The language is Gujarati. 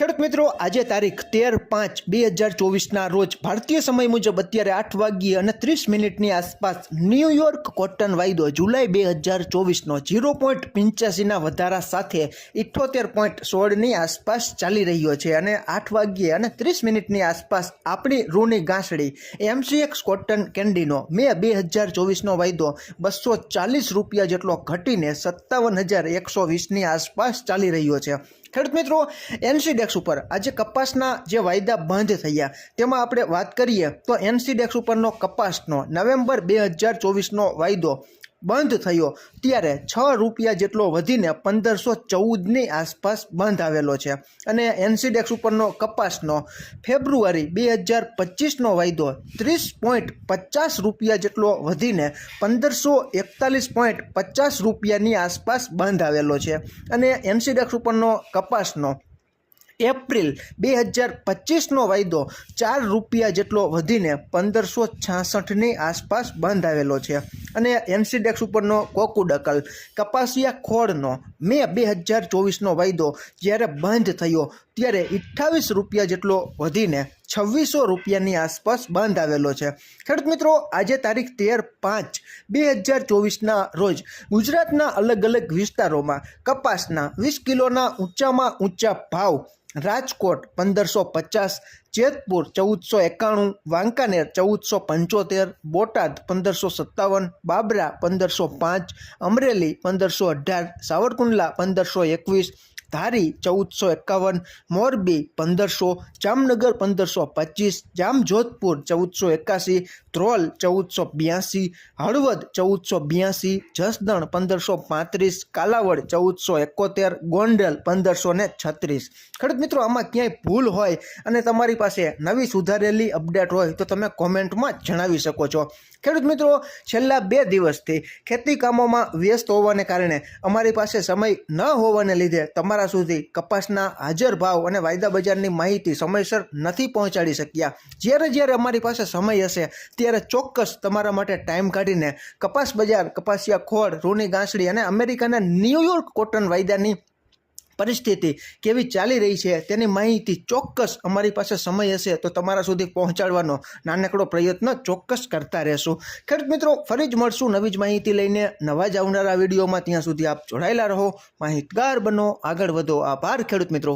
ખેડૂત મિત્રો, આજે તારીખ તેર પાંચ બે હજાર ચોવીસના રોજ ભારતીય સમય મુજબ અત્યારે આઠ વાગ્યે અને ત્રીસ મિનિટની આસપાસ ન્યૂયોર્ક કોટન વાયદો જુલાઈ બે હજાર ચોવીસનો ઝીરો પોઈન્ટ પંચ્યાસીના વધારા સાથે ઇઠ્ઠોતેર પોઈન્ટ સોળની આસપાસ ચાલી રહ્યો છે અને આઠ વાગ્યે અને ત્રીસ મિનિટની આસપાસ આપણી રૂની ગાંસડી એમસીએક્સ કોટન કેન્ડીનો મે બે હજાર ચોવીસનો વાયદો બસો ચાલીસ રૂપિયા જેટલો ઘટીને સત્તાવન હજાર એકસો વીસની આસપાસ ચાલી રહ્યો છે. ખેડૂત મિત્રો એનસીડેક્સ ઉપર આજે કપાસના જે વાયદા બંધ થયા, તેમાં આપણે વાત કરીએ તો એનસીડેક્સ ઉપરનો કપાસનો નવેમ્બર બે હજાર ચોવીસનો વાયદો બંધ થયો. ત્યારે છ રૂપિયા જેટલો વધીને પંદરસો ચૌદની આસપાસ બંધ આવેલો છે. અને એનસીડેક્સ ઉપરનો કપાસનો ફેબ્રુઆરી બે હજાર પચીસનો વાયદો ત્રીસ પોઈન્ટ પચાસ રૂપિયા જેટલો વધીને પંદરસો એકતાલીસ પોઈન્ટ પચાસ રૂપિયાની આસપાસ બંધ આવેલો છે. અને એનસીડેક્સ ઉપરનો કપાસનો એપ્રિલ બે હજાર પચીસનો વાયદો ચાર રૂપિયા જેટલો વધીને પંદરસો છાસઠની આસપાસ બંધ આવેલો છે. અને એનસીડેક્સ ઉપરનો કોકુડકલ કપાસિયા ખોળનો મે બે હજાર ચોવીસનો વાયદો જ્યારે બંધ થયો ત્યારે અઠ્ઠાવીસ રૂપિયા જેટલો વધીને છવ્વીસો રૂપિયાની આસપાસ બંધ આવેલો છે. ખેડૂત મિત્રો, આજે તારીખ તેર પાંચ બે હજાર ચોવીસના રોજ ગુજરાતના અલગ અલગ વિસ્તારોમાં કપાસના વીસ કિલોના ઊંચામાં ઊંચા ભાવ રાજકોટ પંદરસો પચાસ, જેતપુર ચૌદસો એકાણું, વાંકાનેર ચૌદસો પંચોતેર, બોટાદ પંદરસો સત્તાવન, બાબરા પંદરસો પાંચ, અમરેલી પંદરસો અઢાર, સાવરકુંડલા પંદરસો એકવીસ ધારી ચૌદસો એકાવન, મોરબી પંદરસો, જામનગર પંદરસો પચીસ, જામજોધપુર ચૌદસો એકાસી, ધ્રોલ ચૌદસો બ્યાસી, હળવદ ચૌદસો બ્યાસી, જસદણ પંદરસો પાંત્રીસ, કાલાવડ ચૌદસો એકોતેર, ગોંડલ પંદરસો ને છત્રીસ. ખેડૂત મિત્રો, આમાં ક્યાંય ભૂલ હોય અને તમારી પાસે નવી સુધારેલી અપડેટ હોય તો તમે કોમેન્ટમાં જણાવી શકો છો. ખેડૂત મિત્રો, છેલ્લા બે દિવસથી ખેતી કામોમાં વ્યસ્ત હોવાને કારણે અમારી પાસે સમય ન હોવાને લીધે તમારા સુધી કપાસના હાજર ભાવ અને વાયદા બજારની માહિતી સમયસર નથી પહોંચાડી શક્યા. જ્યારે જ્યારે અમારી પાસે સમય હશે, ત્યારે ચોક્કસ તમારા માટે ટાઈમ કાઢીને કપાસ બજાર, કપાસિયા ખોળ, રૂની ગાંસડી અને અમેરિકાના ન્યૂયોર્ક કોટન વાયદાની પરિસ્થિતિ કેવી ચાલી રહી છે તેની માહિતી ચોક્કસ અમારી પાસે સમય હશે તો તમારા સુધી પહોંચાડવાનો નાનકડો પ્રયત્ન ચોક્કસ કરતા રહેશું. ખેડૂત મિત્રો, ફરી જ મળશું નવી જ માહિતી લઈને. નવા જ આવનારા વિડીયોમાં ત્યાં સુધી આપ જોડાયેલા રહો. માહિતગાર બનો. આગળ વધો. આભાર ખેડૂત મિત્રો.